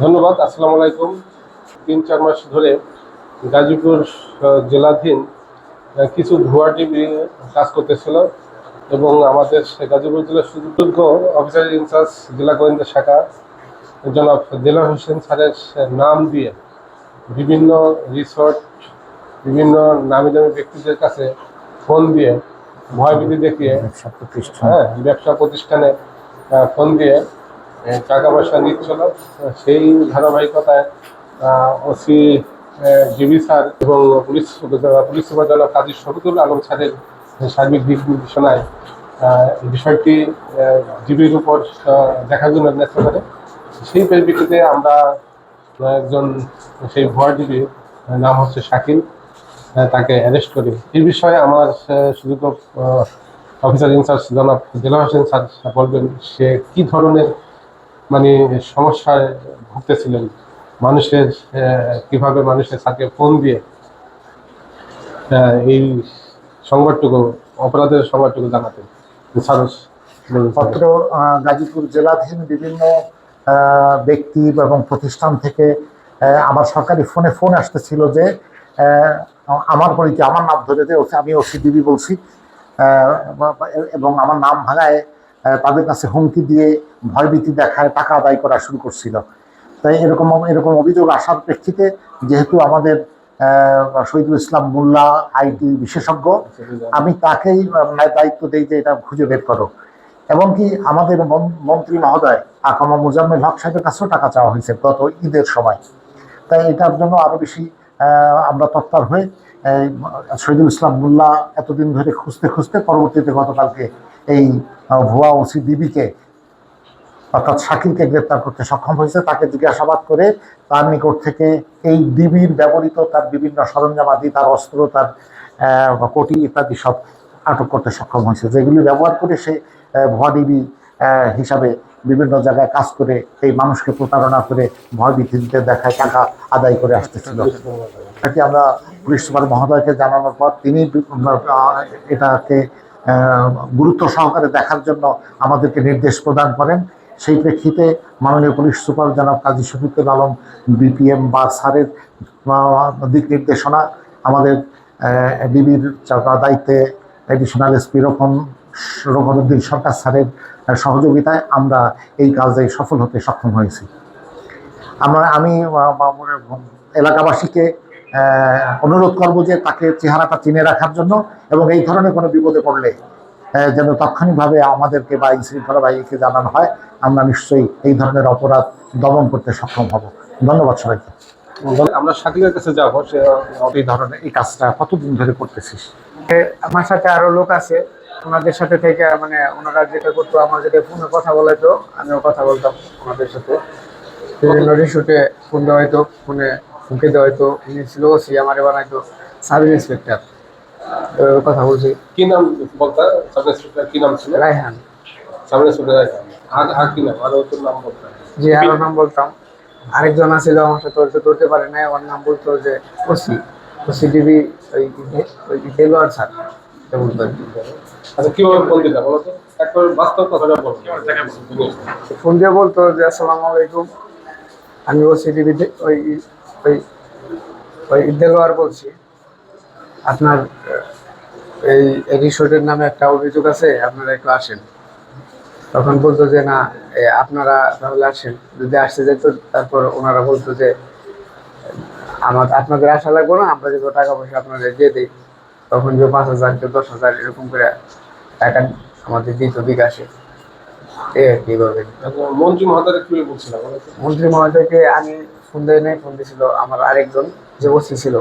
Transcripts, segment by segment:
ধন্যবাদ আসসালামু আলাইকুম। তিন চার মাস ধরে গাজীপুর জেলাধীন কিছু ভুয়া টিভি কাজ করতেছিল এবং আমাদের গাজীপুর জেলার সুযোগ্য অফিসার ইনচার্জ জেলা গোয়েন্দা শাখা জনাব দেলার হোসেন স্যারের নাম দিয়ে বিভিন্ন রিসোর্ট বিভিন্ন নামি দামি ব্যক্তিদের কাছে ফোন দিয়ে ভয়ভীতি দেখিয়ে হ্যাঁ ব্যবসা প্রতিষ্ঠানে ফোন দিয়ে টাকা পয়সা নিচ্ছিল। সেই ধারাবাহিকতায় ওসি জিবি স্যার এবং পুলিশ পুলিশ সুপার জনাব কাজী শফিকুল আলম স্যারের সার্বিক দিক নির্দেশনায় বিষয়টি জিবির উপর দেখার জন্য ন্যস্ত করে সেই পরিপ্রেক্ষিতে আমরা একজন সেই ভয় ডিবি নাম হচ্ছে শাকিল তাকে অ্যারেস্ট করি। এই বিষয়ে আমার তো অফিসার ইনচার্জ জনাব জেলা হোসেন স্যার বলবেন, সে কি ধরনের মানে সমস্যায় ভুগতেছিলেন। মানুষের কীভাবে মানুষের সাথে ফোন দিয়ে এই সংবাদটুকু অপরাধের সংবাদটুকু জানাতেন। পত্র গাজীপুর জেলাধীন বিভিন্ন ব্যক্তি এবং প্রতিষ্ঠান থেকে আমার সরকারি ফোনে ফোন আসতেছিল যে আমার পরিচয় আমার নাম ধরে যে ওসি- আমি ওসিডিবি বলছি আহ, বা- বা- এবং আমার নাম ভাঙায় তাদের কাছে হুমকি দিয়ে ভয়ভীতি দেখায়, টাকা আদায় করা শুরু করছিল। তাই এরকম এরকম অভিযোগ আসার প্রেক্ষিতে যেহেতু আমাদের শহীদুল ইসলাম মোল্লা আইটি বিশেষজ্ঞ, আমি তাকেই দায়িত্ব দিই যে এটা খুঁজে বের করো। এমনকি আমাদের মন- মন্ত্রী মহোদয়, আকামা মুজাম্মেল হক সাহেবের কাছেও টাকা চাওয়া হয়েছে গত ঈদের সময়। তাই এটার জন্য আরও বেশি আমরা তৎপর হয়ে শহীদুল ইসলাম মোল্লা এতদিন ধরে খুঁজতে খুঁজতে পরবর্তীতে গতকালকে এই ভুয়া ওসি দিবিকে, অর্থাৎ শাকিলকে গ্রেপ্তার করতে সক্ষম হয়েছে, তাকে জিজ্ঞাসাবাদ করে তার নিকট থেকে এই ডিবির ব্যবহৃত তার বিভিন্ন সরঞ্জামাদি, তার অস্ত্র, তার কোটি ইত্যাদি সব আটক করতে সক্ষম হয়েছে। যেগুলি ব্যবহার করে সে ভুয়া ডিবি হিসাবে বিভিন্ন জায়গায় কাজ করে এই মানুষকে প্রতারণা করে ভয় ভীতিতে দেখায়, টাকা আদায় করে আসতেছিল। আমরা পুলিশ সুপার মহোদয়কে জানানোর পর তিনি এটাকে গুরুত্ব সহকারে দেখার জন্য আমাদেরকে নির্দেশ প্রদান করেন। সেই প্রেক্ষিতে মাননীয় পুলিশ সুপার জনাব কাজী শফিকুল আলম, বিপিএম বা স্যারের দিক নির্দেশনা আমাদের ডিবির দায়িত্বে এডিশনাল এসপি রকম রকমউদ্দিন সরকার স্যারের সহযোগিতায় আমরা এই কাজে সফল হতে সক্ষম হয়েছি। আমরা, আমি এলাকাবাসীকে অনুরোধ করব যে তাকে চেহারাটা চিনে রাখার জন্য এবং এই ধরনের কোনো বিপদে পড়লে যেন তাৎক্ষণিকভাবে আমাদেরকে বা আইন শৃঙ্খলা বাহিনীকে জানানো হয় আমরা নিশ্চয়ই এই ধরনের অপরাধ দমন করতে সক্ষম হব। ধন্যবাদ সবাইকে। আমরা শাকিলের কাছে যাব সে এই ধরনের এই কাজটা কতদিন ধরে করতেছিস? আমার সাথে আরও লোক আছে ওনাদের সাথে থেকে মানে ওনারা যেটা করতো আমার যেটা ফোনে কথা বলাইতো আমিও কথা বলতাম ওনাদের সাথে। বিভিন্ন ফোন দেওয়া হয়তো ফোনে ফুঁকে দেওয়া হয়তো উনি ছিল ওসি আমারে বানাইতো। Sub inspector. কথা বলছি। কি নাম বলতা? সাব ইন্সপেক্টর কি নাম ছিল? রায়হান। সাব ইন্সপেক্টর আর আর কি নাম? আর তোর নাম বলতা? যে আরও নাম বলতাম। আরেকজন আছিল আমার সাথে ওর ধরতে পারে নাই। ওর নাম বলতো যে ওসি। ওসি ডিবি ওই ওই দেলোয়ার স্যার। এটা বলতো আর কি। আচ্ছা কীভাবে ফোন দিতা বলো তো? একবার বাস্তব কথাটা বলো। ফোন দিয়ে বলতো যে আসসালামু আলাইকুম। আমি ওসিডিবিতে ওই ওই ওই দেলোয়ার বলছি। আপনার এই রিসোর্টের নামে একটা অভিযোগ আছে আপনারা একটু আসেন। তখন বলতো যে না আপনারা তাহলে আসেন। যদি আসতে যেত তারপর ওনারা বলতো যে আমার আপনাদের আসা লাগবে না আমরা যদি টাকা পয়সা আপনাদের দিয়ে দিই। তখন যে পাঁচ হাজার কেউ দশ হাজার এরকম করে টাকা আমাদের দিত বিকাশে। এই আর কি মন্ত্রী মহোদয় কি বলছিলাম মন্ত্রী মহোদয়কে আমি ফোন দেয় নাই ফোন দিয়েছিল আমার আরেকজন যে ওসি ছিল।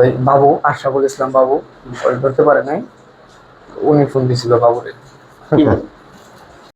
ওই বাবু আশরাফুল ইসলাম বাবু ওই ধরতে পারে নাই উনি ফোন দিয়েছিল বাবুরে?